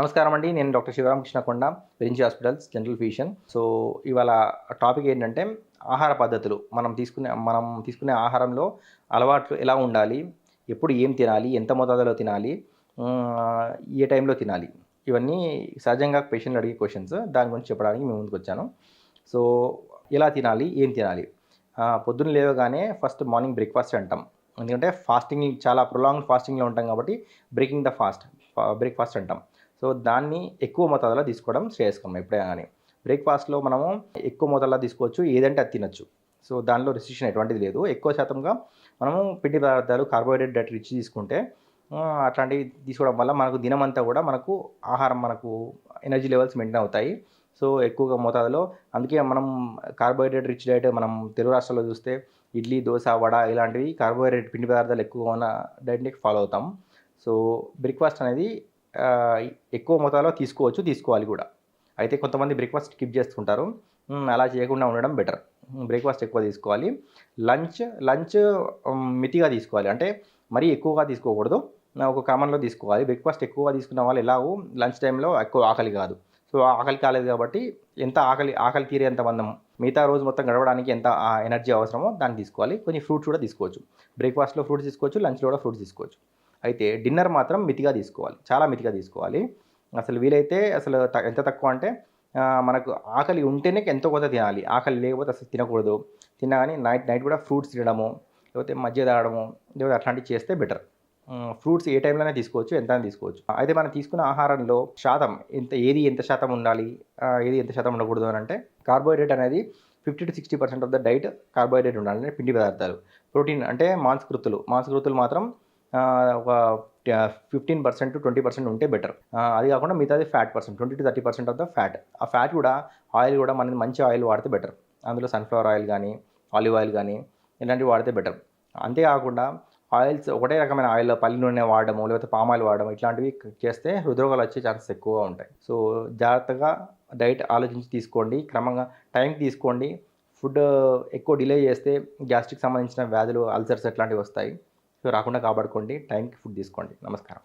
నమస్కారం అండి. నేను doctor Sivaramakrishna Konda Virinchi hospitals general physician so ఇవాళ టాపిక్ ఏంటంటే ఆహార పద్ధతులు. మనం తీసుకునే మనం తీసుకునే ఆహారంలో అలవాట్లు ఎలా ఉండాలి? ఎప్పుడు ఏం తినాలి? ఎంత మోతాదులో తినాలి? ఏ టైంలో తినాలి? ఇవన్నీ సహజంగా పేషెంట్లు అడిగే క్వశ్చన్స్ దాని గురించి చెప్పడానికి మేము ముందుకు వచ్చాను. సో ఎలా తినాలి? ఏం తినాలి? పొద్దున్న లేవగానే ఫస్ట్ మార్నింగ్ బ్రేక్ఫాస్ట్ అంటాం. ఎందుకంటే ఫాస్టింగ్ చాలా ప్రొలాంగ్ ఫాస్టింగ్లో ఉంటాం కాబట్టి బ్రేకింగ్ ద ఫాస్ట్ బ్రేక్ఫాస్ట్ అంటాం. సో దాన్ని ఎక్కువ మోతాదులో తీసుకోవడం శ్రేయస్కరం ఎప్పుడైనా కానీ. బ్రేక్ఫాస్ట్లో మనము ఎక్కువ మోతాదులో తీసుకోవచ్చు ఏదంటే అది తినచ్చు. సో దానిలో రెస్ట్రిక్షన్ ఎటువంటిది లేదు. ఎక్కువ శాతంగా మనము పిండి పదార్థాలు కార్బోహైడ్రేట్ డైట్ రిచ్ తీసుకుంటే అట్లాంటివి తీసుకోవడం వల్ల మనకు దినమంతా కూడా మనకు ఆహారం మనకు ఎనర్జీ లెవెల్స్ మెయింటైన్ అవుతాయి. సో ఎక్కువగా మోతాదులో అందుకే మనం కార్బోహైడ్రేట్ రిచ్ డైట్ మనం తెలుగు రాష్ట్రాల్లో చూస్తే ఇడ్లీ దోశ వడ ఇలాంటివి కార్బోహైడ్రేట్ పిండి పదార్థాలు ఎక్కువగా ఉన్న డైట్ని ఫాలో అవుతాం. సో బ్రేక్ఫాస్ట్ అనేది ఎక్కువ మొత్తంలో తీసుకోవచ్చు తీసుకోవాలి కూడా. అయితే కొంతమంది బ్రేక్ఫాస్ట్ స్కిప్ చేస్తుంటారు అలా చేయకుండా ఉండడం బెటర్ బ్రేక్ఫాస్ట్ ఎక్కువ తీసుకోవాలి. లంచ్ లంచ్ మితిగా తీసుకోవాలి. అంటే మరీ ఎక్కువగా తీసుకోకూడదు. ఒక క్రమంలో తీసుకోవాలి. బ్రేక్ఫాస్ట్ ఎక్కువగా తీసుకున్న వాళ్ళు ఎలాగో లంచ్ టైంలో ఎక్కువ ఆకలి కాదు. సో ఆకలి కాలేదు కాబట్టి ఎంత ఆకలి ఆకలి తీరేంత మందం? మిగతా రోజు మొత్తం గడవడానికి ఎంత ఎనర్జీ అవసరమో దాన్ని తీసుకోవాలి. కొన్ని ఫ్రూట్స్ కూడా తీసుకోవచ్చు. బ్రేక్ఫాస్ట్లో ఫ్రూట్స్ తీసుకోవచ్చు లంచ్లో కూడా ఫ్రూట్స్ తీసుకోవచ్చు. అయితే డిన్నర్ మాత్రం మితిగా తీసుకోవాలి. చాలా మితిగా తీసుకోవాలి. అసలు వీలైతే అసలు త- ఎంత తక్కువ అంటే మనకు ఆకలి ఉంటేనే ఎంతో కొంత తినాలి. ఆకలి లేకపోతే అసలు తినకూడదు. తినగానే నైట్ నైట్ కూడా ఫ్రూట్స్ తినడము లేకపోతే మధ్య తాగడము లేకపోతే అట్లాంటివి చేస్తే బెటర్. ఫ్రూట్స్ ఏ టైంలోనే తీసుకోవచ్చు ఎంత తీసుకోవచ్చు. అయితే మనం తీసుకున్న ఆహారంలో శాతం ఎంత ఏది ఎంత శాతం ఉండాలి ఏది ఎంత శాతం ఉండకూడదు అని అంటే కార్బోహైడ్రేట్ అనేది fifty to sixty percent of the diet carbohydrate ఉండాలి పిండి పదార్థాలు. ప్రోటీన్ అంటే మాంసకృతులు. మాంసకృతులు మాత్రం ఒక ఫిఫ్టీన్ పర్సెంట్ ట్వంటీ పర్సెంట్ ఉంటే బెటర్ అది కాకుండా మిగతాది fat percent twenty to thirty percent of the fat ఆ ఫ్యాట్ కూడా ఆయిల్ కూడా మనది మంచి ఆయిల్ వాడితే బెటర్ అందులో సన్ఫ్లవర్ ఆయిల్ కానీ ఆలివ్ ఆయిల్ కానీ ఇలాంటివి వాడితే బెటర్ అంతేకాకుండా ఆయిల్స్ ఒకటే రకమైన ఆయిల్ పల్లి నూనె వాడడము లేకపోతే పామ్ ఆయిల్ వాడడం ఇట్లాంటివి చేస్తే హృద్రోగాలు వచ్చే ఛాన్సెస్ ఎక్కువగా ఉంటాయి. సో జాగ్రత్తగా డైట్ ఆలోచించి తీసుకోండి. క్రమంగా టైంకి తీసుకోండి. ఫుడ్ ఎక్కువ డిలే చేస్తే గ్యాస్ట్రిక్ సంబంధించిన వ్యాధులు అల్సర్స్ ఇట్లాంటివి వస్తాయి. సో రాకుండా కాపాడుకోండి. టైంకి ఫుడ్ తీసుకోండి. నమస్కారం.